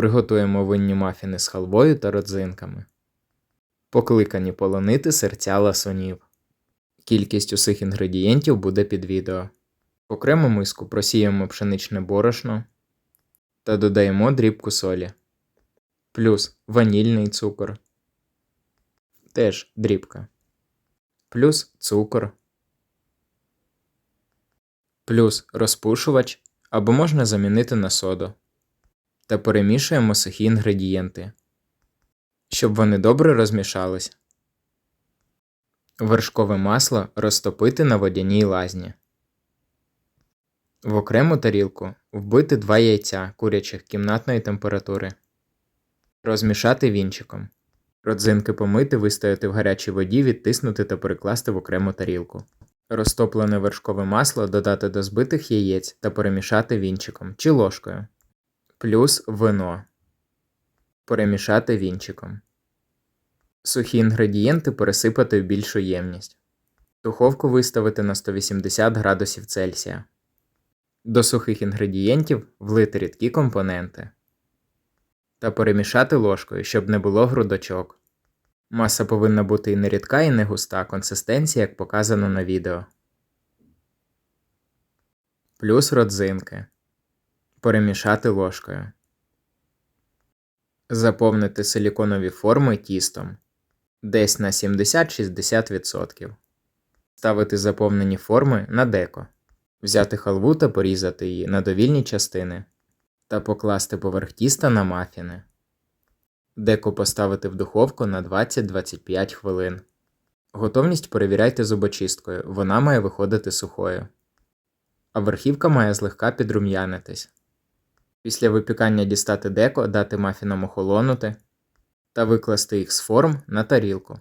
Приготуємо винні мафіни з халвою та родзинками. Покликані полонити серця ласунів. Кількість усіх інгредієнтів буде під відео. В окрему миску просіємо пшеничне борошно та додаємо дрібку солі. Плюс ванільний цукор. Теж дрібка. Плюс цукор. Плюс розпушувач або можна замінити на соду. Та перемішуємо сухі інгредієнти, щоб вони добре розмішались. Вершкове масло розтопити на водяній лазні. В окрему тарілку вбити 2 яйця курячих кімнатної температури. Розмішати вінчиком. Родзинки помити, вистояти в гарячій воді, відтиснути та перекласти в окрему тарілку. Розтоплене вершкове масло додати до збитих яєць та перемішати вінчиком чи ложкою. Плюс вино. Перемішати вінчиком. Сухі інгредієнти пересипати в більшу ємність. Духовку виставити на 180 градусів Цельсія. До сухих інгредієнтів влити рідкі компоненти. Та перемішати ложкою, щоб не було грудочок. Маса повинна бути і не рідка, і не густа, консистенція, як показано на відео. Плюс родзинки. Перемішати ложкою. Заповнити силіконові форми тістом десь на 70-60%. Ставити заповнені форми на деко. Взяти халву та порізати її на довільні частини та покласти поверх тіста на мафіни. Деко поставити в духовку на 20-25 хвилин. Готовність перевіряйте зубочисткою, вона має виходити сухою. А верхівка має злегка підрум'янитись. Після випікання дістати деко, дати мафінам охолонути та викласти їх з форм на тарілку.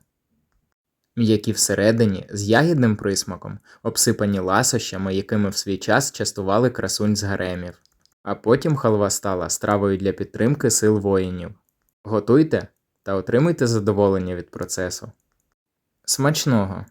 М'які всередині з ягідним присмаком, обсипані ласощами, якими в свій час частували красунь з гаремів. А потім халва стала стравою для підтримки сил воїнів. Готуйте та отримуйте задоволення від процесу. Смачного!